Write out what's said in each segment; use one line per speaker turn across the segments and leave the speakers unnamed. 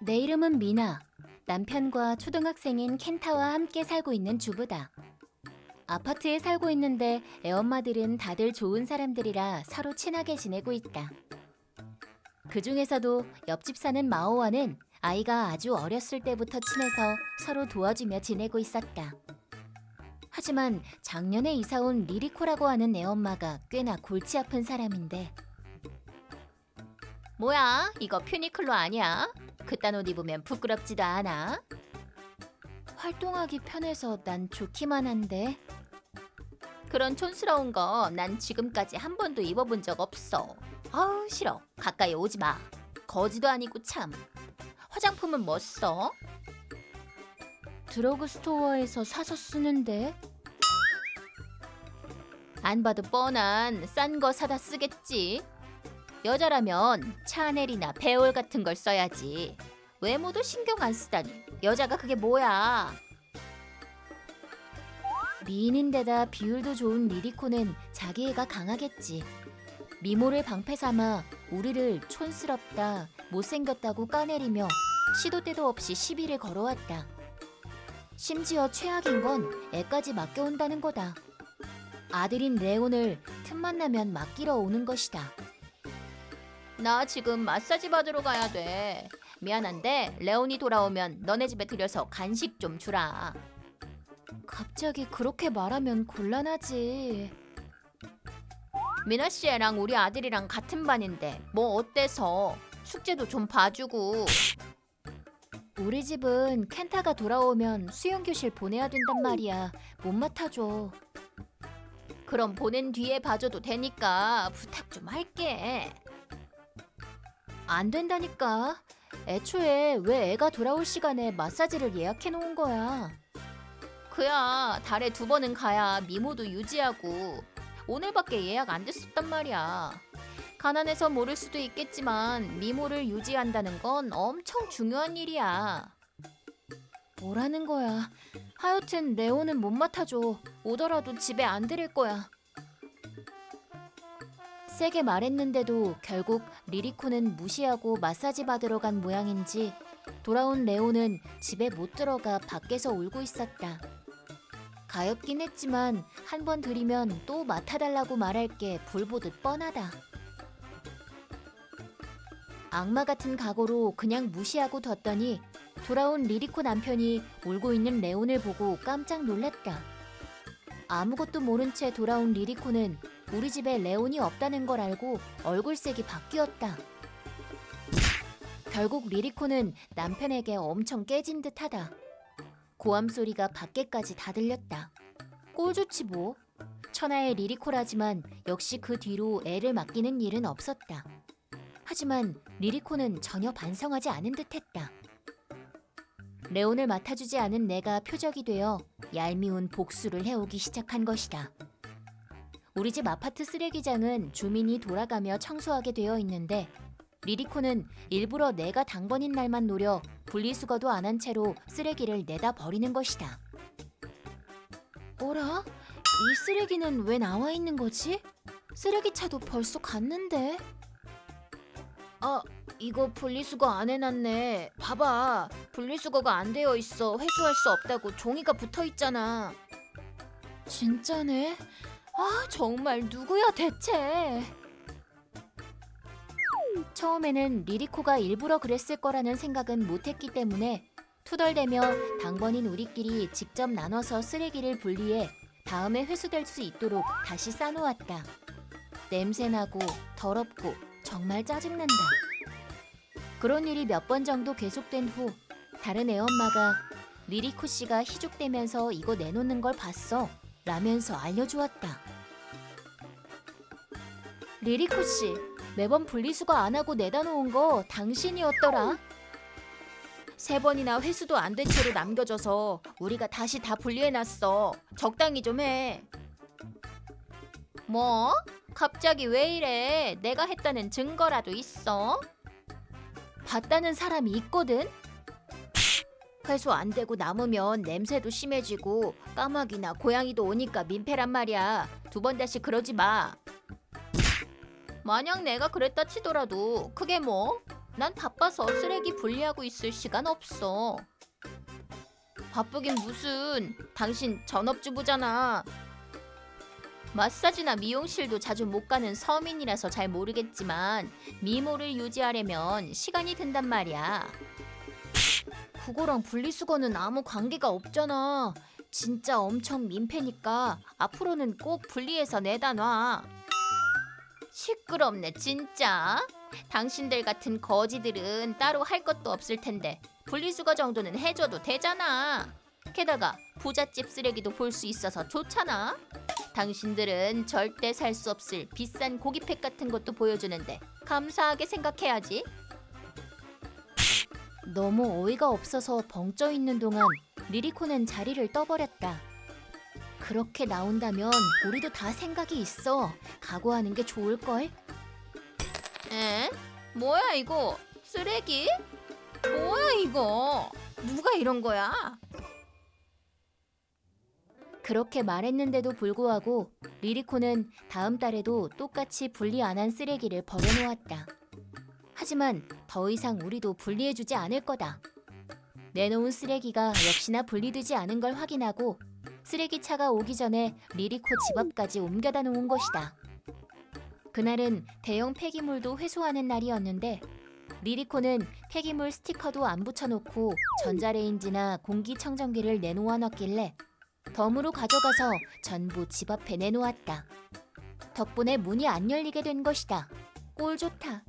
내 이름은 미나. 남편과 초등학생인 켄타와 함께 살고 있는 주부다. 아파트에 살고 있는데 애엄마들은 다들 좋은 사람들이라 서로 친하게 지내고 있다. 그 중에서도 옆집 사는 마오와는 아이가 아주 어렸을 때부터 친해서 서로 도와주며 지내고 있었다. 하지만 작년에 이사 온 리리코라고 하는 애엄마가 꽤나 골치 아픈 사람인데 뭐야 이거 퓨니클로 아니야? 그딴 옷 입으면 부끄럽지도 않아? 활동하기 편해서 난 좋기만 한데. 그런 촌스러운 거 난 지금까지 한 번도 입어본 적 없어. 아우 싫어. 가까이 오지 마. 거지도 아니고 참. 화장품은 뭐 써? 드러그 스토어에서 사서 쓰는데? 안 봐도 뻔한 싼 거 사다 쓰겠지 여자라면 샤넬이나 베올 같은 걸 써야지. 외모도 신경 안 쓰다니. 여자가 그게 뭐야? 미인인데다 비율도 좋은 리리코는 자기애가 강하겠지. 미모를 방패 삼아 우리를 촌스럽다 못생겼다고 까내리며 시도 때도 없이 시비를 걸어왔다. 심지어 최악인 건 애까지 맡겨온다는 거다. 아들인 레온을 틈만 나면 맡기러 오는 것이다 나 지금 마사지 받으러 가야 돼. 미안한데 레온이 돌아오면 너네 집에 들여서 간식 좀 주라. 갑자기 그렇게 말하면 곤란하지. 미나 씨 애랑 우리 아들이랑 같은 반인데 뭐 어때서 숙제도 좀 봐주고. 우리 집은 켄타가 돌아오면 수영 교실 보내야 된단 말이야. 못 맡아줘. 그럼 보낸 뒤에 봐줘도 되니까 부탁 좀 할게. 안 된다니까. 애초에 왜 애가 돌아올 시간에 마사지를 예약해 놓은 거야? 그야 달에 두 번은 가야 미모도 유지하고 오늘밖에 예약 안 됐었단 말이야. 가난해서 모를 수도 있겠지만 미모를 유지한다는 건 엄청 중요한 일이야. 뭐라는 거야? 하여튼 레오는 못 맡아줘. 오더라도 집에 안 들일 거야. 세게 말했는데도 결국 리리코는 무시하고 마사지 받으러 간 모양인지 돌아온 레오는 집에 못 들어가 밖에서 울고 있었다. 가엾긴 했지만 한 번 들이면 또 맡아달라고 말할 게 불보듯 뻔하다. 악마 같은 각오로 그냥 무시하고 뒀더니 돌아온 리리코 남편이 울고 있는 레온을 보고 깜짝 놀랐다. 아무것도 모른 채 돌아온 리리코는 우리 집에 레온이 없다는 걸 알고 얼굴색이 바뀌었다. 결국 리리코는 남편에게 엄청 깨진 듯하다. 고함 소리가 밖에까지 다 들렸다. 꼴 좋지 뭐. 천하의 리리코라지만 역시 그 뒤로 애를 맡기는 일은 없었다. 하지만 리리코는 전혀 반성하지 않은 듯했다. 레온을 맡아주지 않은 내가 표적이 되어 얄미운 복수를 해오기 시작한 것이다. 우리 집 아파트 쓰레기장은 주민이 돌아가며 청소하게 되어 있는데 리리코는 일부러 내가 당번인 날만 노려 분리수거도 안 한 채로 쓰레기를 내다 버리는 것이다. 어라? 이 쓰레기는 왜 나와 있는 거지? 쓰레기차도 벌써 갔는데. 아, 이거 분리수거 안 해놨네. 봐봐, 분리수거가 안 되어 있어. 회수할 수 없다고 종이가 붙어 있잖아. 진짜네. 아, 정말 누구야 대체? 처음에는 리리코가 일부러 그랬을 거라는 생각은 못했기 때문에 투덜대며 당번인 우리끼리 직접 나눠서 쓰레기를 분리해 다음에 회수될 수 있도록 다시 싸놓았다. 냄새나고 더럽고 정말 짜증난다. 그런 일이 몇 번 정도 계속된 후 다른 애엄마가 리리코 씨가 희죽대면서 이거 내놓는 걸 봤어 라면서 알려주었다. 리리코 씨, 매번 분리수거 안 하고 내다 놓은 거 당신이었더라. 세 번이나 회수도 안 된 채로 남겨져서 우리가 다시 다 분리해놨어. 적당히 좀 해. 뭐? 갑자기 왜 이래? 내가 했다는 증거라도 있어? 봤다는 사람이 있거든? 회수 안 되고 남으면 냄새도 심해지고 까마귀나 고양이도 오니까 민폐란 말이야. 두 번 다시 그러지 마. 만약 내가 그랬다 치더라도 그게 뭐? 난 바빠서 쓰레기 분리하고 있을 시간 없어. 바쁘긴 무슨 당신 전업주부잖아. 마사지나 미용실도 자주 못 가는 서민이라서 잘 모르겠지만 미모를 유지하려면 시간이 든단 말이야. 그거랑 분리수거는 아무 관계가 없잖아. 진짜 엄청 민폐니까 앞으로는 꼭 분리해서 내다 놔. 시끄럽네 진짜. 당신들 같은 거지들은 따로 할 것도 없을 텐데 분리수거 정도는 해줘도 되잖아. 게다가 부잣집 쓰레기도 볼 수 있어서 좋잖아. 당신들은 절대 살 수 없을 비싼 고기팩 같은 것도 보여주는데 감사하게 생각해야지. 너무 어이가 없어서 벙쪄 있는 동안 리리코는 자리를 떠버렸다. 그렇게 나온다면 우리도 다 생각이 있어. 각오하는 게 좋을걸? 에? 뭐야 이거? 쓰레기? 뭐야 이거? 누가 이런 거야? 그렇게 말했는데도 불구하고 리리코는 다음 달에도 똑같이 분리 안 한 쓰레기를 버려놓았다. 하지만 더 이상 우리도 분리해주지 않을 거다. 내놓은 쓰레기가 역시나 분리되지 않은 걸 확인하고 쓰레기차가 오기 전에 리리코 집 앞까지 옮겨다 놓은 것이다. 그날은 대형 폐기물도 회수하는 날이었는데 리리코는 폐기물 스티커도 안 붙여놓고 전자레인지나 공기청정기를 내놓아 놨길래 덤으로 가져가서 전부 집 앞에 내놓았다. 덕분에 문이 안 열리게 된 것이다. 꼴 좋다.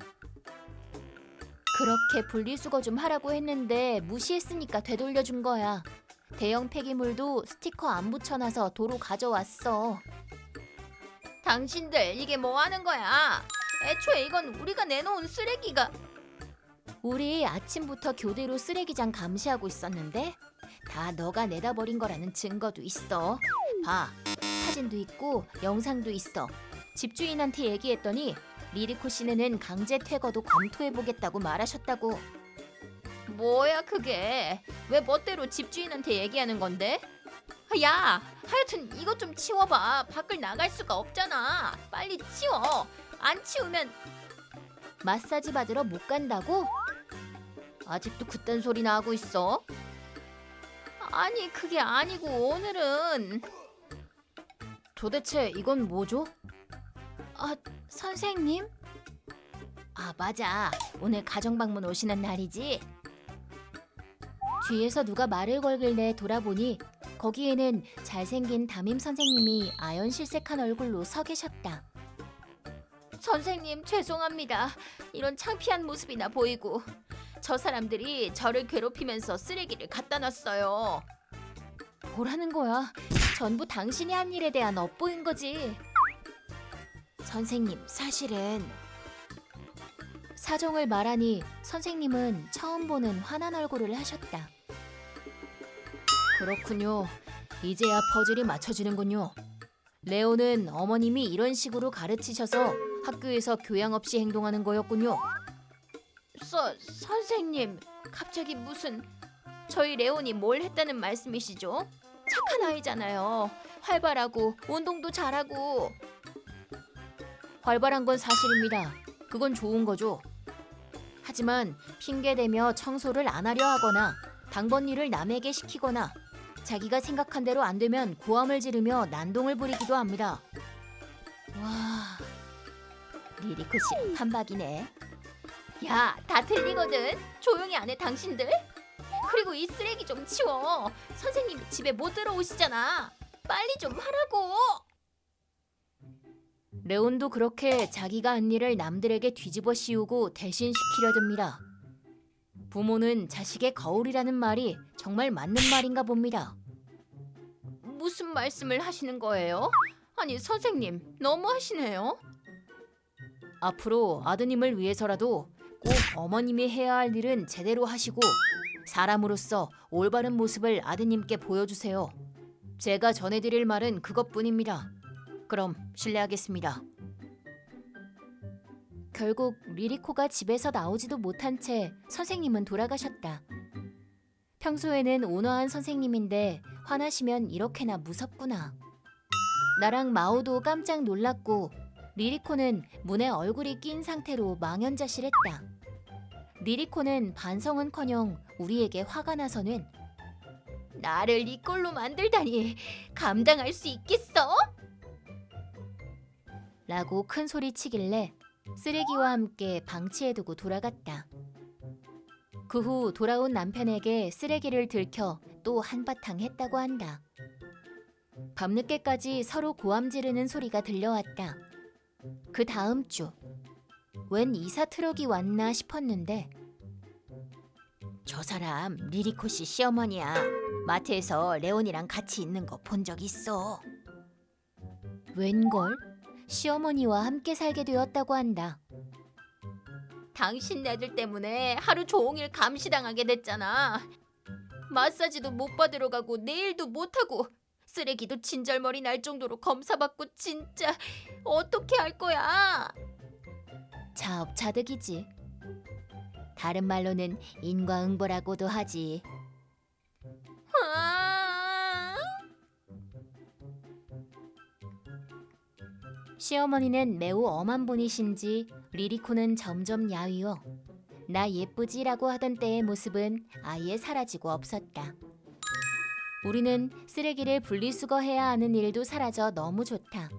그렇게 분리수거 좀 하라고 했는데 무시했으니까 되돌려준 거야. 대형 폐기물도 스티커 안 붙여놔서 도로 가져왔어. 당신들 이게 뭐 하는 거야? 애초에 이건 우리가 내놓은 쓰레기가 우리 아침부터 교대로 쓰레기장 감시하고 있었는데 다 너가 내다 버린 거라는 증거도 있어. 봐. 사진도 있고 영상도 있어. 집주인한테 얘기했더니 리리코 씨네는 강제 퇴거도 검토해 보겠다고 말하셨다고. 뭐야 그게? 왜 멋대로 집주인한테 얘기하는 건데? 야, 하여튼 이것 좀 치워봐. 밖을 나갈 수가 없잖아. 빨리 치워. 안 치우면 마사지 받으러 못 간다고? 아직도 그딴 소리나 하고 있어? 아니 그게 아니고 오늘은 도대체 이건 뭐죠? 아 선생님? 아 맞아 오늘 가정 방문 오시는 날이지 뒤에서 누가 말을 걸길래 돌아보니 거기에는 잘생긴 담임 선생님이 아연실색한 얼굴로 서 계셨다 선생님 죄송합니다 이런 창피한 모습이나 보이고 저 사람들이 저를 괴롭히면서 쓰레기를 갖다 놨어요. 뭐라는 거야? 전부 당신이 한 일에 대한 업보인 거지. 선생님, 사실은 사정을 말하니 선생님은 처음 보는 화난 얼굴을 하셨다. 그렇군요. 이제야 퍼즐이 맞춰지는군요. 레오는 어머님이 이런 식으로 가르치셔서 학교에서 교양 없이 행동하는 거였군요. 서, 선생님, 갑자기 무슨 저희 레온이 뭘 했다는 말씀이시죠? 착한 아이잖아요. 활발하고 운동도 잘하고. 활발한 건 사실입니다. 그건 좋은 거죠. 하지만 핑계 대며 청소를 안 하려 하거나 당번 일을 남에게 시키거나 자기가 생각한 대로 안 되면 고함을 지르며 난동을 부리기도 합니다. 와, 리리코 씨 판박이네. 야, 다 들리거든. 조용히 안 해, 당신들. 그리고 이 쓰레기 좀 치워. 선생님 집에 못 들어오시잖아. 빨리 좀 하라고. 레온도 그렇게 자기가 한 일을 남들에게 뒤집어 씌우고 대신 시키려 듭니다. 부모는 자식의 거울이라는 말이 정말 맞는 말인가 봅니다. 무슨 말씀을 하시는 거예요? 아니, 선생님, 너무 하시네요. 앞으로 아드님을 위해서라도 꼭 어머님이 해야 할 일은 제대로 하시고 사람으로서 올바른 모습을 아드님께 보여주세요. 제가 전해드릴 말은 그것뿐입니다. 그럼 실례하겠습니다. 결국 리리코가 집에서 나오지도 못한 채 선생님은 돌아가셨다. 평소에는 온화한 선생님인데 화나시면 이렇게나 무섭구나. 나랑 마오도 깜짝 놀랐고 리리코는 문에 얼굴이 낀 상태로 망연자실했다. 리리코는 반성은커녕 우리에게 화가 나서는 나를 이 꼴로 만들다니 감당할 수 있겠어? 라고 큰 소리 치길래 쓰레기와 함께 방치해 두고 돌아갔다. 그 후 돌아온 남편에게 쓰레기를 들켜 또 한바탕 했다고 한다. 밤늦게까지 서로 고함 지르는 소리가 들려왔다. 그 다음 주, 웬 이사 트럭이 왔나 싶었는데 저 사람 리리코 씨 시어머니야. 마트에서 레온이랑 같이 있는 거 본 적 있어. 웬걸? 시어머니와 함께 살게 되었다고 한다. 당신네들 때문에 하루 종일 감시당하게 됐잖아. 마사지도 못 받으러 가고 내일도 못 하고 쓰레기도 진절머리 날 정도로 검사받고 진짜 어떻게 할 거야? 자업자득이지. 다른 말로는 인과응보라고도 하지. 시어머니는 매우 엄한 분이신지 리리코는 점점 야위어 나 예쁘지라고 하던 때의 모습은 아예 사라지고 없었다. 우리는 쓰레기를 분리수거해야 하는 일도 사라져 너무 좋다.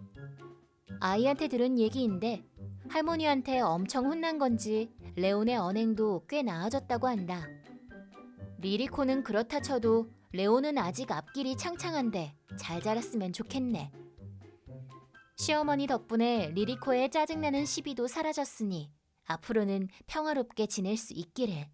아이한테 들은 얘기인데 할머니한테 엄청 혼난 건지 레온의 언행도 꽤 나아졌다고 한다. 리리코는 그렇다 쳐도 레온은 아직 앞길이 창창한데 잘 자랐으면 좋겠네. 시어머니 덕분에 리리코의 짜증나는 시비도 사라졌으니 앞으로는 평화롭게 지낼 수 있기를.